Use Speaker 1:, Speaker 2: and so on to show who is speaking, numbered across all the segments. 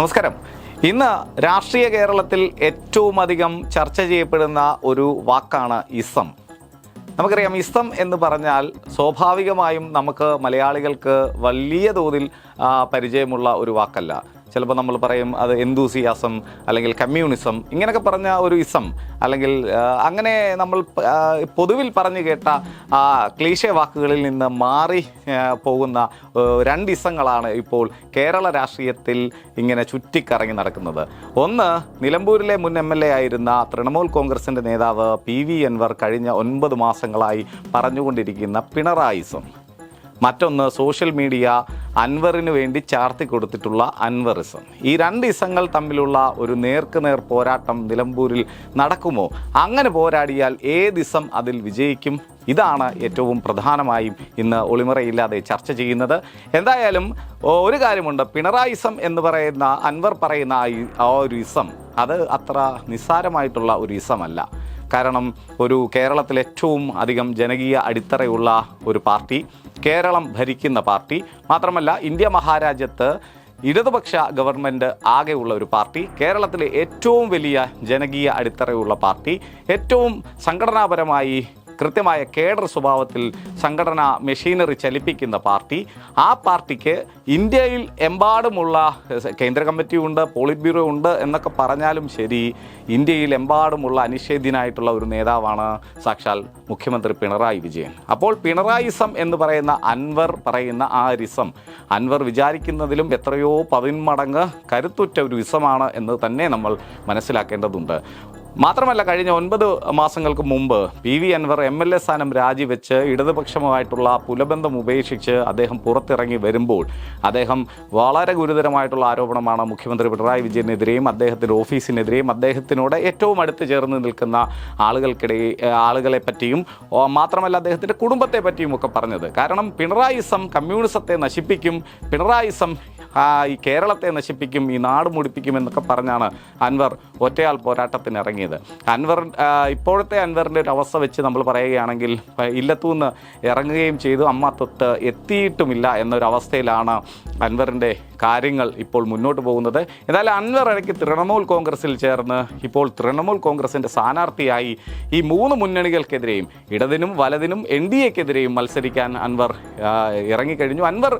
Speaker 1: നമസ്കാരം. ഇന്ന് രാഷ്ട്രീയ കേരളത്തിൽ ഏറ്റവും അധികം ചർച്ച ചെയ്യപ്പെടുന്ന ഒരു വാക്കാണ് ഇസം. നമുക്കറിയാം ഇസം എന്ന് പറഞ്ഞാൽ സ്വാഭാവികമായും നമുക്ക് മലയാളികൾക്ക് വലിയ തോതിൽ പരിചയമുള്ള ഒരു വാക്കല്ല. ചിലപ്പോൾ നമ്മൾ പറയും അത് എന്തൂസിയാസം അല്ലെങ്കിൽ കമ്മ്യൂണിസം ഇങ്ങനെയൊക്കെ പറഞ്ഞ ഒരു ഇസം. അല്ലെങ്കിൽ അങ്ങനെ നമ്മൾ പൊതുവിൽ പറഞ്ഞു കേട്ട ആ ക്ലീശ വാക്കുകളിൽ നിന്ന് മാറി പോകുന്ന രണ്ട് ഇസങ്ങളാണ് ഇപ്പോൾ കേരള രാഷ്ട്രീയത്തിൽ ഇങ്ങനെ ചുറ്റിക്കറങ്ങി നടക്കുന്നത്. ഒന്ന് നിലമ്പൂരിലെ മുൻ എം എൽ എ ആയിരുന്ന തൃണമൂൽ കോൺഗ്രസിന്റെ നേതാവ് പി വി അൻവർ കഴിഞ്ഞ ഒൻപത് മാസങ്ങളായി പറഞ്ഞുകൊണ്ടിരിക്കുന്ന പിണറായിസം. മറ്റൊന്ന് സോഷ്യൽ മീഡിയ അൻവറിന് വേണ്ടി ചാർത്തി കൊടുത്തിട്ടുള്ള അൻവറിസം. ഈ രണ്ട് ഇസങ്ങൾ തമ്മിലുള്ള ഒരു നേർക്കുനേർ പോരാട്ടം നിലമ്പൂരിൽ നടക്കുമോ? അങ്ങനെ പോരാടിയാൽ ഏതിസം അതിൽ വിജയിക്കും? ഇതാണ് ഏറ്റവും പ്രധാനമായും ഇന്ന് ഒളിമുറയില്ലാതെ ചർച്ച ചെയ്യുന്നത്. എന്തായാലും ഒരു കാര്യമുണ്ട്. പിണറായിസം എന്ന് പറയുന്ന അൻവർ പറയുന്ന ആ ഒരു ഇസം അത് അത്ര നിസ്സാരമായിട്ടുള്ള ഒരു ഇസമല്ല. കാരണം ഒരു കേരളത്തിൽ ഏറ്റവും അധികം ജനകീയ അടിത്തറയുള്ള ഒരു പാർട്ടി കേരളം ഭരിക്കുന്ന പാർട്ടി. മാത്രമല്ല ഇന്ത്യ മഹാരാജ്യത്ത് ഇടതുപക്ഷ ഗവൺമെന്റ് ആകെയുള്ള ഒരു പാർട്ടി കേരളത്തിലെ ഏറ്റവും വലിയ ജനകീയ അടിത്തറയുള്ള പാർട്ടി ഏറ്റവും സംഘടനാപരമായി കൃത്യമായ കേഡർ സ്വഭാവത്തിൽ സംഘടന മെഷീനറി ചലിപ്പിക്കുന്ന പാർട്ടി. ആ പാർട്ടിക്ക് ഇന്ത്യയിൽ എമ്പാടുമുള്ള കേന്ദ്ര കമ്മിറ്റി ഉണ്ട് പോളിറ്റ് ബ്യൂറോ ഉണ്ട് എന്നൊക്കെ പറഞ്ഞാലും ശരി ഇന്ത്യയിൽ എമ്പാടുമുള്ള അനിഷേധ്യനായിട്ടുള്ള ഒരു നേതാവാണ് സാക്ഷാൽ മുഖ്യമന്ത്രി പിണറായി വിജയൻ. അപ്പോൾ പിണറായിസം എന്ന് പറയുന്ന അൻവർ പറയുന്ന ആ റിസം അൻവർ വിചാരിക്കുന്നതിലും എത്രയോ പതിന്മടങ്ങ് കരുത്തുറ്റ ഒരു വിസമാണ് എന്ന് തന്നെ നമ്മൾ മനസ്സിലാക്കേണ്ടതുണ്ട്. മാത്രമല്ല കഴിഞ്ഞ ഒൻപത് മാസങ്ങൾക്ക് മുമ്പ് P V Anvar M L A സ്ഥാനം രാജിവെച്ച് ഇടതുപക്ഷവുമായിട്ടുള്ള പുലബന്ധം ഉപേക്ഷിച്ച് അദ്ദേഹം പുറത്തിറങ്ങി വരുമ്പോൾ അദ്ദേഹം വളരെ ഗുരുതരമായിട്ടുള്ള ആരോപണമാണ് മുഖ്യമന്ത്രി പിണറായി വിജയനെതിരെയും അദ്ദേഹത്തിന്റെ ഓഫീസിനെതിരെയും അദ്ദേഹത്തിനോട് ഏറ്റവും അടുത്ത് ചേർന്ന് നിൽക്കുന്ന ആളുകൾക്കിടയിൽ ആളുകളെ പറ്റിയും മാത്രമല്ല അദ്ദേഹത്തിന്റെ കുടുംബത്തെ പറ്റിയും ഒക്കെ പറഞ്ഞത്. കാരണം പിണറായിസം കമ്മ്യൂണിസത്തെ നശിപ്പിക്കും പിണറായിസം ഈ കേരളത്തെ നശിപ്പിക്കും ഈ നാട് മുടിപ്പിക്കും എന്നൊക്കെ പറഞ്ഞാണ് അൻവർ ഒറ്റയാൾ പോരാട്ടത്തിന് ഇറങ്ങിയത്. അൻവർ ഇപ്പോഴത്തെ അൻവറിന്റെ ഒരു അവസ്ഥ വെച്ച് നമ്മൾ പറയുകയാണെങ്കിൽ ഇല്ലത്തുനിന്ന് ഇല്ലത്തൂന്ന് ഇറങ്ങുകയും ചെയ്തു. അമ്മ തൊട്ട് എത്തിയിട്ടുമില്ല എന്നൊരവസ്ഥയിലാണ് അൻവറിന്റെ കാര്യങ്ങൾ ഇപ്പോൾ മുന്നോട്ട് പോകുന്നത്. എന്തായാലും അൻവർ ഇടയ്ക്ക് തൃണമൂൽ കോൺഗ്രസിൽ ചേർന്ന് ഇപ്പോൾ തൃണമൂൽ കോൺഗ്രസിന്റെ സ്ഥാനാർത്ഥിയായി ഈ മൂന്ന് മുന്നണികൾക്കെതിരെയും ഇടതിനും വലതിനും എൻ ഡി എക്കെതിരെയും മത്സരിക്കാൻ അൻവർ ഇറങ്ങിക്കഴിഞ്ഞു. അൻവർ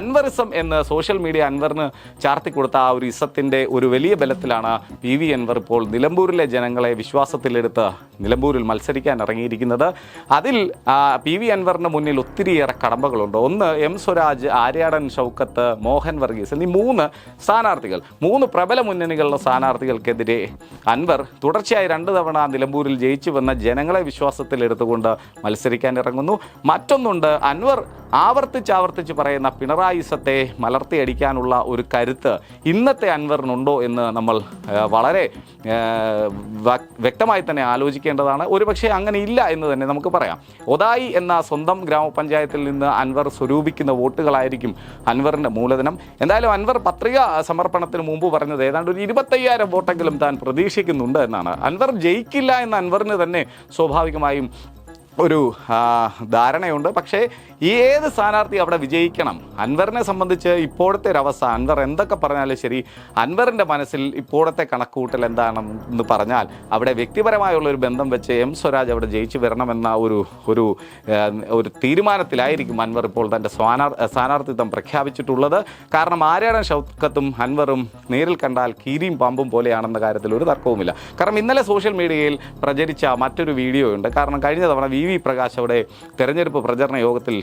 Speaker 1: അൻവറിസം എന്ന് സോഷ്യൽ മീഡിയ അൻവറിന് ചാർത്തി കൊടുത്ത ആ ഒരു ഇസത്തിന്റെ ഒരു വലിയ ബലത്തിലാണ് പി വി അൻവർ ഇപ്പോൾ നിലമ്പൂരിലെ ജനങ്ങളെ വിശ്വാസത്തിലെടുത്ത് നിലമ്പൂരിൽ മത്സരിക്കാൻ ഇറങ്ങിയിരിക്കുന്നത്. അതിൽ പി വി അൻവറിന് മുന്നിൽ ഒത്തിരിയേറെ കടമ്പകളുണ്ട്. ഒന്ന് എം സ്വരാജ് ആര്യാടൻ ഷൗക്കത്ത് മോഹൻ വർഗീസ് എന്നീ മൂന്ന് സ്ഥാനാർത്ഥികൾ. മൂന്ന് പ്രബല മുന്നണികളുടെ സ്ഥാനാർത്ഥികൾക്കെതിരെ അൻവർ തുടർച്ചയായി രണ്ട് തവണ നിലമ്പൂരിൽ ജയിച്ചു വന്ന ജനങ്ങളെ വിശ്വാസത്തിലെടുത്തുകൊണ്ട് മത്സരിക്കാൻ ഇറങ്ങുന്നു. മറ്റൊന്നുണ്ട് അൻവർ ആവർത്തിച്ച് ആവർത്തിച്ച് പറയുന്ന പിണറായിസത്തെ മലർത്തിയടിക്കാനുള്ള ഒരു കരുത്ത് ഇന്നത്തെ അൻവറിനുണ്ടോ എന്ന് നമ്മൾ വളരെ വ്യക്തമായി തന്നെ ആലോചിക്കേണ്ടതാണ്. ഒരുപക്ഷെ അങ്ങനെ ഇല്ല എന്ന് തന്നെ നമുക്ക് പറയാം. ഒതായി എന്ന സ്വന്തം ഗ്രാമപഞ്ചായത്തിൽ നിന്ന് അൻവർ സ്വരൂപിക്കുന്ന വോട്ടുകളായിരിക്കും അൻവറിന്റെ മൂലധനം. എന്തായാലും അൻവർ പത്രിക സമർപ്പണത്തിന് മുമ്പ് പറഞ്ഞത് ഏതാണ്ട് ഒരു ഇരുപത്തയ്യായിരം വോട്ടെങ്കിലും താൻ പ്രതീക്ഷിക്കുന്നുണ്ട് എന്നാണ്. അൻവർ ജയിക്കില്ല എന്ന അൻവറിന് തന്നെ സ്വാഭാവികമായും ഒരു ധാരണയുണ്ട്. പക്ഷേ ഏത് സ്ഥാനാർത്ഥി അവിടെ വിജയിക്കണം? അൻവറിനെ സംബന്ധിച്ച് ഇപ്പോഴത്തെ ഒരവസ്ഥ അൻവർ എന്തൊക്കെ പറഞ്ഞാലും ശരി അൻവറിന്റെ മനസ്സിൽ ഇപ്പോഴത്തെ കണക്കുകൂട്ടൽ എന്താണെന്ന് പറഞ്ഞാൽ അവിടെ വ്യക്തിപരമായുള്ള ഒരു ബന്ധം വെച്ച് എം സ്വരാജ് അവിടെ ജയിച്ചു വരണമെന്ന ഒരു ഒരു ഒരു തീരുമാനത്തിലായിരിക്കും അൻവർ ഇപ്പോൾ തന്റെ സ്ഥാനാർ സ്ഥാനാർത്ഥിത്വം പ്രഖ്യാപിച്ചിട്ടുള്ളത്. കാരണം ആര്യാടൻ ഷൗക്കത്തും അൻവറും നേരിൽ കണ്ടാൽ കീരിയും പാമ്പും പോലെയാണെന്ന കാര്യത്തിൽ ഒരു തർക്കവുമില്ല. കാരണം ഇന്നലെ സോഷ്യൽ മീഡിയയിൽ പ്രചരിച്ച മറ്റൊരു വീഡിയോ ഉണ്ട് കാരണം കഴിഞ്ഞ തവണ വി വി പ്രകാശ് അവിടെ തെരഞ്ഞെടുപ്പ് പ്രചരണ യോഗത്തിൽ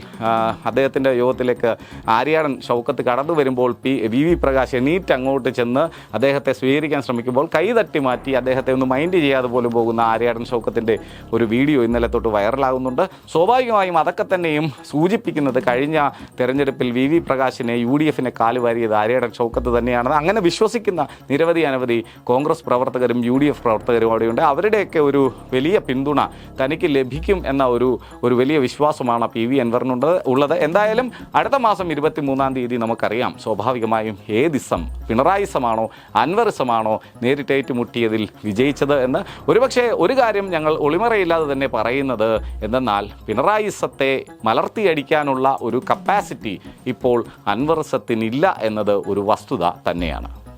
Speaker 1: അദ്ദേഹത്തിന്റെ യോഗത്തിലേക്ക് ആര്യാടൻ ഷൗക്കത്ത് കടന്നു വരുമ്പോൾ പി വി വി പ്രകാശ് എണീറ്റ് അങ്ങോട്ട് ചെന്ന് അദ്ദേഹത്തെ സ്വീകരിക്കാൻ ശ്രമിക്കുമ്പോൾ കൈ തട്ടി മാറ്റി അദ്ദേഹത്തെ ഒന്ന് മൈൻഡ് ചെയ്യാതെ പോലും പോകുന്ന ആര്യാടൻ ഷൗക്കത്തിന്റെ ഒരു വീഡിയോ ഇന്നലെ തൊട്ട് വൈറലാകുന്നുണ്ട്. സ്വാഭാവികമായും അതൊക്കെ തന്നെയും സൂചിപ്പിക്കുന്നത് കഴിഞ്ഞ തെരഞ്ഞെടുപ്പിൽ വി വി പ്രകാശിനെ യു ഡി എഫിനെ കാലുവാരിയത് ആര്യാടൻ ഷൗക്കത്ത് തന്നെയാണെന്ന് അങ്ങനെ വിശ്വസിക്കുന്ന നിരവധി അനവധി കോൺഗ്രസ് പ്രവർത്തകരും യു ഡി എഫ് പ്രവർത്തകരും അവിടെയുണ്ട്. അവരുടെയൊക്കെ ഒരു വലിയ പിന്തുണ തനിക്ക് ലഭിക്കും എന്ന ഒരു ഒരു വലിയ വിശ്വാസമാണ് പി വി അൻവറിനുണ്ട് ഉള്ളത്. എന്തായാലും അടുത്ത മാസം ഇരുപത്തി മൂന്നാം തീയതി നമുക്കറിയാം സ്വാഭാവികമായും ഏതിസം പിണറായിസമാണോ അൻവറിസമാണോ നേരിട്ട് ഏറ്റുമുട്ടിയതിൽ വിജയിച്ചത് എന്ന്. ഒരുപക്ഷെ ഒരു കാര്യം ഞങ്ങൾ ഒളിമറയില്ലാതെ തന്നെ പറയുന്നത് എന്തെന്നാൽ പിണറായിസത്തെ മലർത്തിയടിക്കാനുള്ള ഒരു കപ്പാസിറ്റി ഇപ്പോൾ അൻവറിസത്തിനില്ല എന്നത് ഒരു വസ്തുത തന്നെയാണ്.